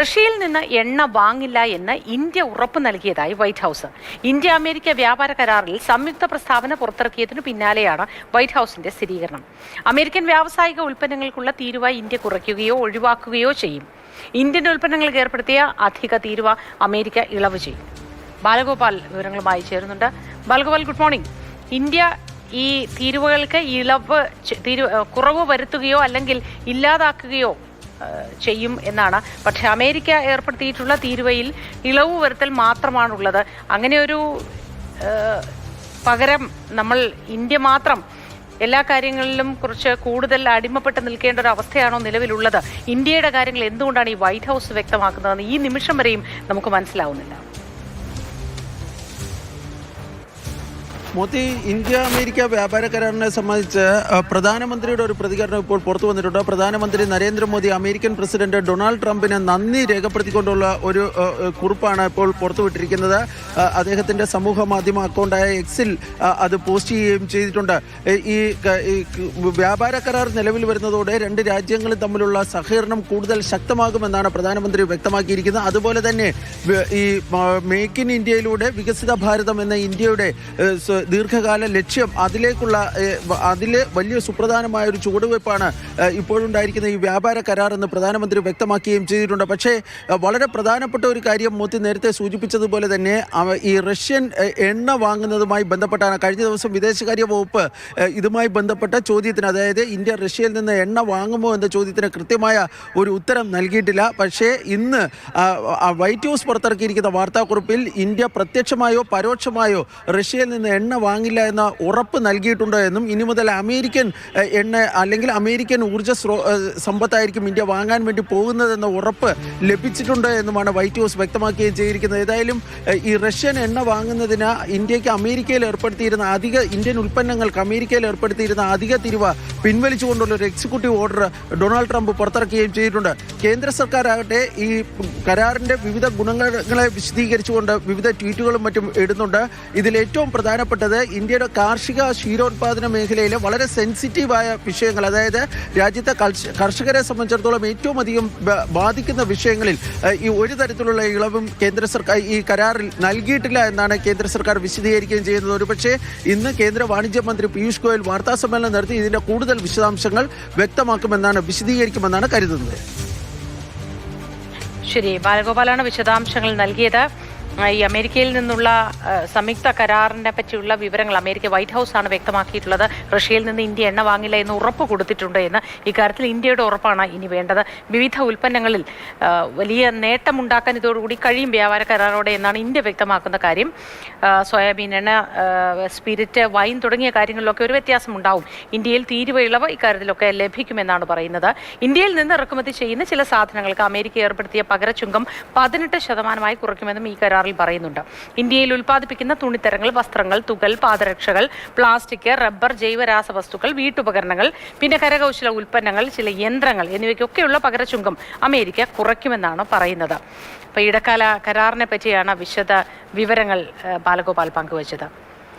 റഷ്യയിൽ നിന്ന് എണ്ണ വാങ്ങില്ല എന്ന് ഇന്ത്യ ഉറപ്പ് നൽകിയതായി വൈറ്റ് ഹൗസ്. ഇന്ത്യ അമേരിക്ക വ്യാപാര കരാറിൽ സംയുക്ത പ്രസ്താവന പുറത്തിറക്കിയതിനു പിന്നാലെയാണ് വൈറ്റ് ഹൗസിന്റെ സ്ഥിരീകരണം. അമേരിക്കൻ വ്യാവസായിക ഉൽപ്പന്നങ്ങൾക്കുള്ള തീരുവ ഇന്ത്യ കുറയ്ക്കുകയോ ഒഴിവാക്കുകയോ ചെയ്യും. ഇന്ത്യൻ ഉൽപ്പന്നങ്ങൾക്ക് ഏർപ്പെടുത്തിയ അധിക തീരുവ അമേരിക്ക ഇളവ് ചെയ്യും. ബാലഗോപാൽ വിവരങ്ങളുമായി ചേരുന്നുണ്ട്. ബാലഗോപാൽ ഗുഡ് മോർണിംഗ് ഇന്ത്യ ഈ തീരുവകൾക്ക് ഇളവ് കുറവ് വരുത്തുകയോ അല്ലെങ്കിൽ ഇല്ലാതാക്കുകയോ ചെയ്യും എന്നാണ്. പക്ഷെ അമേരിക്ക ഏർപ്പെടുത്തിയിട്ടുള്ള തീരുവയിൽ ഇളവ് വരുത്തൽ മാത്രമാണുള്ളത്. അങ്ങനെ ഒരു പകരം നമ്മൾ ഇന്ത്യ മാത്രം എല്ലാ കാര്യങ്ങളിലും കുറച്ച് കൂടുതൽ അടിമപ്പെട്ട് നിൽക്കേണ്ട ഒരു അവസ്ഥയാണോ നിലവിലുള്ളത്? ഇന്ത്യയുടെ കാര്യങ്ങൾ എന്തുകൊണ്ടാണ് ഈ വൈറ്റ് ഹൗസ് വ്യക്തമാക്കുന്നതെന്ന് ഈ നിമിഷം വരെയും നമുക്ക് മനസ്സിലാവുന്നില്ല. മോദി ഇന്ത്യ അമേരിക്ക വ്യാപാര കരാറിനെ സംബന്ധിച്ച് പ്രധാനമന്ത്രിയുടെ ഒരു പ്രതികരണം ഇപ്പോൾ പുറത്തു വന്നിട്ടുണ്ട്. പ്രധാനമന്ത്രി നരേന്ദ്രമോദി അമേരിക്കൻ പ്രസിഡന്റ് ഡൊണാൾഡ് ട്രംപിനെ നന്ദി രേഖപ്പെടുത്തിക്കൊണ്ടുള്ള ഒരു കുറിപ്പാണ് ഇപ്പോൾ പുറത്തുവിട്ടിരിക്കുന്നത് അദ്ദേഹത്തിന്റെ സമൂഹ മാധ്യമ അക്കൗണ്ടായ എക്സിൽ അത് പോസ്റ്റ് ചെയ്യുകയും ചെയ്തിട്ടുണ്ട്. ഈ വ്യാപാര കരാർ നിലവിൽ വരുന്നതോടെ രണ്ട് രാജ്യങ്ങളും തമ്മിലുള്ള സഹകരണം കൂടുതൽ ശക്തമാകുമെന്നാണ് പ്രധാനമന്ത്രി വ്യക്തമാക്കിയിരിക്കുന്നത്. അതുപോലെ തന്നെ ഈ മേക്ക് ഇൻ ഇന്ത്യയിലൂടെ വികസിത ഭാരതം എന്ന ഇന്ത്യയുടെ ദീർഘകാല ലക്ഷ്യം അതിലേക്കുള്ള അതിൽ വലിയ സുപ്രധാനമായ ഒരു ചുവടുവയ്പ്പാണ് ഇപ്പോഴുണ്ടായിരിക്കുന്ന ഈ വ്യാപാര കരാർ എന്ന് പ്രധാനമന്ത്രി വ്യക്തമാക്കുകയും ചെയ്തിട്ടുണ്ട്. പക്ഷേ വളരെ പ്രധാനപ്പെട്ട ഒരു കാര്യം മോത്തി നേരത്തെ സൂചിപ്പിച്ചതുപോലെ തന്നെ ഈ റഷ്യൻ എണ്ണ വാങ്ങുന്നതുമായി ബന്ധപ്പെട്ടാണ്. കഴിഞ്ഞ ദിവസം വിദേശകാര്യ വകുപ്പ് ഇതുമായി ബന്ധപ്പെട്ട ചോദ്യത്തിന് അതായത് ഇന്ത്യ റഷ്യയിൽ നിന്ന് എണ്ണ വാങ്ങുമോ എന്ന ചോദ്യത്തിന് കൃത്യമായ ഒരു ഉത്തരം നൽകിയിട്ടില്ല. പക്ഷേ ഇന്ന് വൈറ്റ് ഹൗസ് പുറത്തിറക്കിയിരിക്കുന്ന വാർത്താക്കുറിപ്പിൽ ഇന്ത്യ പ്രത്യക്ഷമായോ പരോക്ഷമായോ റഷ്യയിൽ നിന്ന് എണ്ണ വാങ്ങില്ല എന്ന ഉറപ്പ് നൽകിയിട്ടുണ്ട് എന്നും ഇനി മുതൽ അമേരിക്കൻ എണ്ണ അല്ലെങ്കിൽ അമേരിക്കൻ ഊർജ സ്രോ സമ്പത്തായിരിക്കും ഇന്ത്യ വാങ്ങാൻ വേണ്ടി പോകുന്നതെന്ന ഉറപ്പ് ലഭിച്ചിട്ടുണ്ട് എന്നുമാണ് വൈറ്റ് ഹൗസ് വ്യക്തമാക്കുകയും ചെയ്തിരിക്കുന്നത്. ഏതായാലും ഈ റഷ്യൻ എണ്ണ വാങ്ങുന്നതിന് ഇന്ത്യയ്ക്ക് അമേരിക്കയിൽ ഏർപ്പെടുത്തിയിരുന്ന അധിക ഇന്ത്യൻ ഉൽപ്പന്നങ്ങൾക്ക് അമേരിക്കയിൽ ഏർപ്പെടുത്തിയിരുന്ന അധിക തിരിവ പിൻവലിച്ചുകൊണ്ടുള്ള ഒരു എക്സിക്യൂട്ടീവ് ഓർഡർ ഡൊണാൾഡ് ട്രംപ് പുറത്തിറക്കുകയും ചെയ്തിട്ടുണ്ട്. കേന്ദ്ര സർക്കാരാകട്ടെ ഈ കരാറിന്റെ വിവിധ ഗുണങ്ങളെ വിശദീകരിച്ചുകൊണ്ട് വിവിധ ട്വീറ്റുകളും മറ്റും ഇടുന്നുണ്ട്. ഇതിൽ ഏറ്റവും പ്രധാനപ്പെട്ടത് ഇന്ത്യയുടെ കാർഷിക ക്ഷീരോത്പാദന മേഖലയിലെ വളരെ സെൻസിറ്റീവായ വിഷയങ്ങൾ അതായത് രാജ്യത്തെ കർഷകരെ സംബന്ധിച്ചിടത്തോളം ഏറ്റവും അധികം ബാധിക്കുന്ന വിഷയങ്ങളിൽ ഈ ഒരു തരത്തിലുള്ള ഇളവും കേന്ദ്ര സർക്കാർ ഈ കരാറിൽ നൽകിയിട്ടില്ല എന്നാണ് കേന്ദ്ര സർക്കാർ വിശദീകരിക്കുകയും ചെയ്യുന്നത്. ഒരുപക്ഷെ ഇന്ന് കേന്ദ്ര വാണിജ്യ മന്ത്രി പീയൂഷ് ഗോയൽ വാർത്താ സമ്മേളനം നടത്തി ഇതിന്റെ കൂടുതൽ വിശദാംശങ്ങൾ വ്യക്തമാക്കുമെന്നാണ് വിശദീകരിക്കുമെന്നാണ് കരുതുന്നത്. ശരി ബാലഗോപാലാണ് വിശദാംശങ്ങൾ നൽകിയത്. ഈ അമേരിക്കയിൽ നിന്നുള്ള സംയുക്ത കരാറിനെ പറ്റിയുള്ള വിവരങ്ങൾ അമേരിക്ക വൈറ്റ് ഹൗസ് ആണ് വ്യക്തമാക്കിയിട്ടുള്ളത്. റഷ്യയിൽ നിന്ന് ഇന്ത്യ എണ്ണ വാങ്ങില്ല എന്ന് ഉറപ്പ് കൊടുത്തിട്ടുണ്ട് എന്ന് ഇക്കാര്യത്തിൽ ഇന്ത്യയുടെ ഉറപ്പാണ് ഇനി വേണ്ടത്. വിവിധ ഉൽപ്പന്നങ്ങളിൽ വലിയ നേട്ടമുണ്ടാക്കാൻ ഇതോടുകൂടി കഴിയും വ്യാപാര കരാറോടെ എന്നാണ് ഇന്ത്യ വ്യക്തമാക്കുന്ന കാര്യം. സോയാബീൻ എണ്ണ സ്പിരിറ്റ് വൈൻ തുടങ്ങിയ കാര്യങ്ങളിലൊക്കെ ഒരു വ്യത്യാസം ഉണ്ടാവും ഇന്ത്യയിൽ തീരുവ ഇളവ് ഇക്കാര്യത്തിലൊക്കെ ലഭിക്കുമെന്നാണ് പറയുന്നത്. ഇന്ത്യയിൽ നിന്ന് ഇറക്കുമതി ചെയ്യുന്ന ചില സാധനങ്ങൾക്ക് അമേരിക്ക ഏർപ്പെടുത്തിയ പകരച്ചുങ്കം പതിനെട്ട് ശതമാനമായി കുറയ്ക്കുമെന്നും ഈ കരാറിൽ പറയുന്നുണ്ട്. ഇന്ത്യയിൽ ഉൽപ്പാദിപ്പിക്കുന്ന തുണിത്തരങ്ങൾ വസ്ത്രങ്ങൾ തുകൽ പാദരക്ഷകൾ പ്ലാസ്റ്റിക് റബ്ബർ ജൈവരാസവസ്തുക്കൾ വീട്ടുപകരണങ്ങൾ പിന്നെ കരകൗശല ഉൽപ്പന്നങ്ങൾ ചില യന്ത്രങ്ങൾ എന്നിവയ്ക്കൊക്കെയുള്ള പകരച്ചുങ്കം അമേരിക്ക കുറയ്ക്കുമെന്നാണ് പറയുന്നത്. അപ്പോൾ ഇടക്കാല കരാറിനെ പറ്റിയാണ് വിശദ വിവരങ്ങൾ ബാലഗോപാൽ പങ്കുവച്ചത്.